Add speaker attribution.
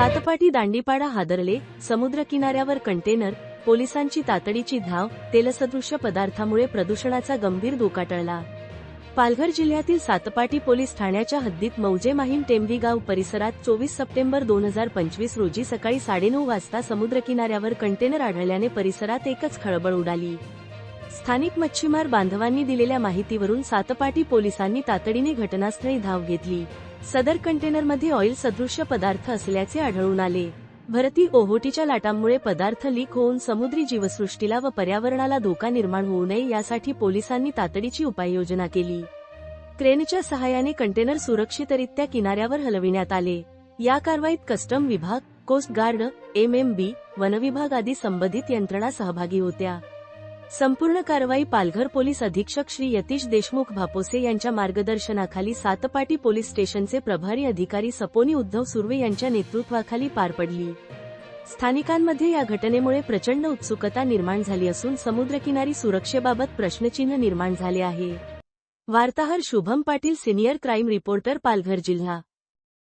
Speaker 1: सातपाटी दांडीपाडा हादरले समुद्र किनाऱ्यावर कंटेनर पोलिसांची तातडीची धाव तेलसदृश्य पदार्थामुळे प्रदूषणाचा गंभीर धोका टळला. पालघर जिल्ह्यातील सातपाटी पोलीस ठाण्याच्या हद्दीत मौजे माहीम टेंबीगाव परिसरात चोवीस सप्टेंबर दोन हजार पंचवीस रोजी सकाळी साडेनऊ वाजता समुद्रकिनाऱ्यावर कंटेनर आढळल्याने परिसरात एकच खळबळ उडाली. स्थानिक मच्छीमार बांधवांनी दिलेल्या माहितीवरून सातपाटी पोलिसांनी तातडीने घटनास्थळी धाव घेतली. सदर कंटेनरमध्ये ऑइल सदृश्य पदार्थ असल्याचे आढळून आले. भरती ओहोटीच्या लाटांमुळे पदार्थ लीक होऊन समुद्री जीवसृष्टीला व पर्यावरणाला धोका निर्माण होऊ नये यासाठी पोलिसांनी तातडीची उपाययोजना केली. क्रेनच्या सहाय्याने कंटेनर सुरक्षितरित्या किनाऱ्यावर हलविण्यात आले. या कारवाईत कस्टम विभाग कोस्ट गार्ड बी वनविभाग आदी संबंधित यंत्रणा सहभागी होत्या. संपूर्ण कारवाई पालघर पोलीस अधीक्षक श्री यतीश देशमुख भापोसे यांच्या मार्गदर्शनाखाली सातपाटी पोलीस स्टेशनचे प्रभारी अधिकारी सपोनी उद्धव सुर्वे यांच्या नेतृत्वाखाली पार पडली. स्थानिकांमध्ये या घटनेमुळे प्रचंड उत्सुकता निर्माण झाली असून समुद्रकिनारी सुरक्षेबाबत प्रश्नचिन्ह निर्माण झाले आहे. वार्ताहर Shubham Patil senior crime reporter Palghar जिल्हा.